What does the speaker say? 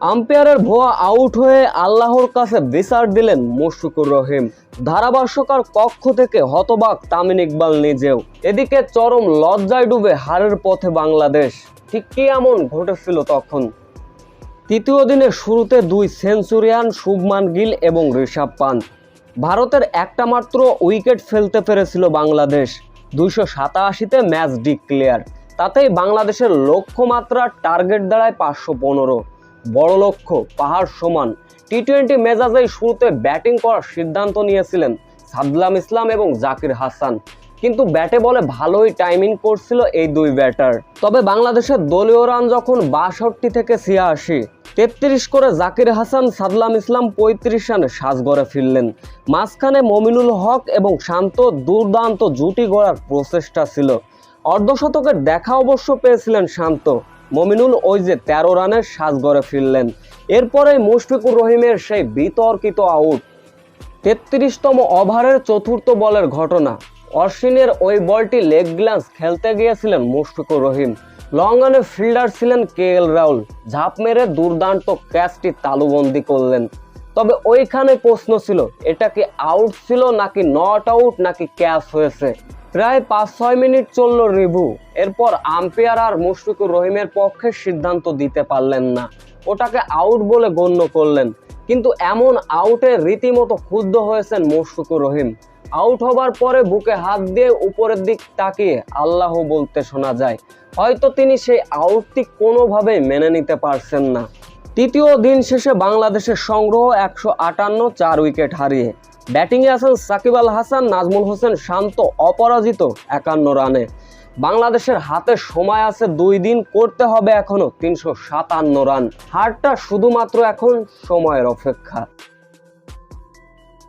আম্পায়ারের ভোয়া out হয়ে আল্লাহর কাছে বিচার দিলেন মুশফিকুর রহিম। ধারাভাষ্যকার কক্ষ থেকে হতবাক তামিন ইকবাল নিজেও। এদিকে চরম লজ্জায় ডুবে হারের পথে বাংলাদেশ। ঠিক কি এমন ঘটেছিল তখন? তৃতীয় দিনের শুরুতে দুই সেঞ্চুরিয়ান শুভমান গিল এবং ঋষভ পান্ত। ভারতের একটা মাত্র উইকেট ফেলতে পেরেছিল বাংলাদেশ। দুইশো সাতাশিতে ম্যাচ ডিক্লেয়ার। তাতেই বাংলাদেশের লক্ষ্যমাত্রা টার্গেট দাঁড়ায় পাঁচশো পনেরো। বড় লক্ষ্য, পাহাড় সমান। টি টোয়েন্টি মেজাজেই শুরুতে ব্যাটিং করার সিদ্ধান্ত নিয়েছিলেন সাদলাম ইসলাম এবং জাকির হাসান। কিন্তু ব্যাটে বলে ভালোই টাইমিং করছিল এই দুই ব্যাটার। তবে বাংলাদেশের দলীয় রান যখন বাষট্টি থেকে ছিয়াশি, তেত্রিশ করে জাকির হাসান, সাদলাম ইসলাম পঁয়ত্রিশ রানে সাজগড়ে ফিরলেন। মাঝখানে মমিনুল হক এবং শান্ত দুর্দান্ত জুটি গড়ার প্রচেষ্টা ছিল। অর্ধশতকের দেখা অবশ্য পেয়েছিলেন শান্ত। মমিনুল ওই যে তেরো রানের সাজগড়ে ফিরলেন। এরপরেই মুশফিকুর রহিমের সেই বিতর্কিত আউট। তেত্রিশতম ওভারের চতুর্থ বলের ঘটনা। অশ্বিনের ওই বলটি লেগ গ্লান্স খেলতে গিয়েছিলেন Mushfiqur Rahim. Long on fielder ছিলেন কে এল রাহুল। ঝাঁপ মেরে দুর্দান্ত ক্যাচটি তালুবন্দি করলেন। তবে ওইখানে প্রশ্ন ছিল, এটা কি আউট ছিল নাকি নট আউট নাকি ক্যাচ হয়েছে? প্রায় পাঁচ, ছয় মিনিট চলল রিভু এরপর আম্পায়ার আর মুশফিকুর রহিমের পক্ষে সিদ্ধান্ত দিতে পারলেন না। ওটাকে আউট বলে গণ্য করলেন। কিন্তু এমন আউটে রীতিমতো ক্ষুব্ধ হয়েছেন মুশফিকুর রহিম। আউট হবার পরে বুকে হাত দিয়ে উপরের দিক তাকিয়ে আল্লাহ বলতে শোনা যায়। হয়তো তিনি সেই আউটটি কোনোভাবেই মেনে নিতে পারছেন না। তৃতীয় দিন শেষে বাংলাদেশের সংগ্রহ একশো আটান্ন চার উইকেট হারিয়ে। ব্যাটিংয়ে আছেন সাকিব আল হাসান, নাজমুল হোসেন শান্ত, অপরাজিত একান্ন রানে। বাংলাদেশের হাতে সময় আছে দুই দিন, করতে হবে এখনও তিনশো সাতান্ন রান। হারটা শুধুমাত্র এখন সময়ের অপেক্ষা।